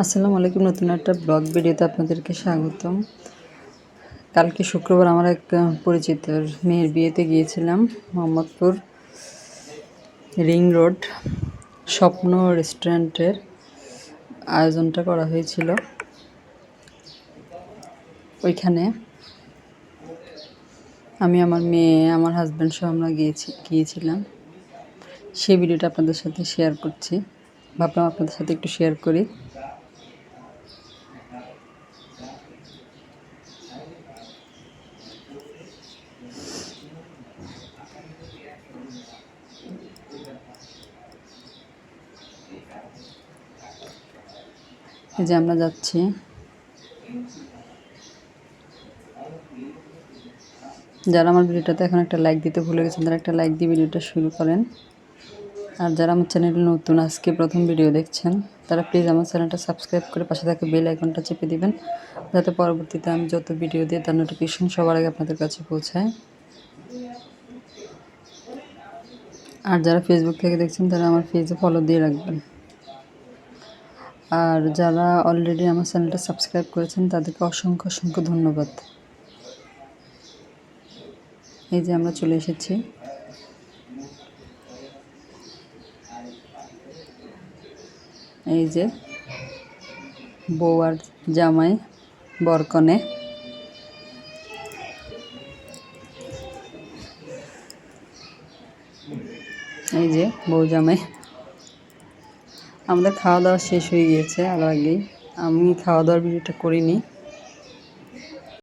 আসসালামু আলাইকুম, নতুন একটা ব্লগ ভিডিওতে আপনাদেরকে স্বাগতম। কালকে শুক্রবার আমার এক পরিচিতর মেয়ের বিয়েতে গিয়েছিলাম, মোহাম্মদপুর রিং রোড, স্বপ্ন রেস্টুরেন্টের আয়োজনটা করা হয়েছিল। ওইখানে আমি, আমার মেয়ে, আমার হাজব্যান্ড সহ আমরা গিয়েছি, গিয়েছিলাম। সেই ভিডিওটা আপনাদের সাথে শেয়ার করছি। ভাবলাম আপনাদের সাথে একটু শেয়ার করি। এই যে আমরা যাচ্ছি। যারা আমার ভিডিওটাতে এখন একটা লাইক দিতে ভুলে গেছেন, তারা একটা লাইক দিয়ে ভিডিওটা শুরু করেন। আর যারা আমার চ্যানেলে নতুন, আজকে প্রথম ভিডিও দেখছেন, তারা প্লিজ আমার চ্যানেলটা সাবস্ক্রাইব করে পাশে থাকা বেল আইকনটা চেপে দিবেন, যাতে পরবর্তীতে আমি যত ভিডিও দিই তার নোটিফিকেশন সবার আগে আপনাদের কাছে পৌঁছায়। আর যারা ফেসবুক থেকে দেখছেন, তারা আমার পেজে ফলো দিয়ে রাখবেন। আর যারা অলরেডি আমার চ্যানেলটা সাবস্ক্রাইব করেছেন, তাদেরকে অসংখ্য অসংখ্য ধন্যবাদ। এই যে আমরা চলে এসেছি। এই যে বউ আর জামাই বরকনে। এই যে বউ জামাই। আমাদের খাওয়া দাওয়া শেষ হয়ে গিয়েছে আর আগেই। আমি খাওয়া দাওয়ার ভিডিওটা করিনি।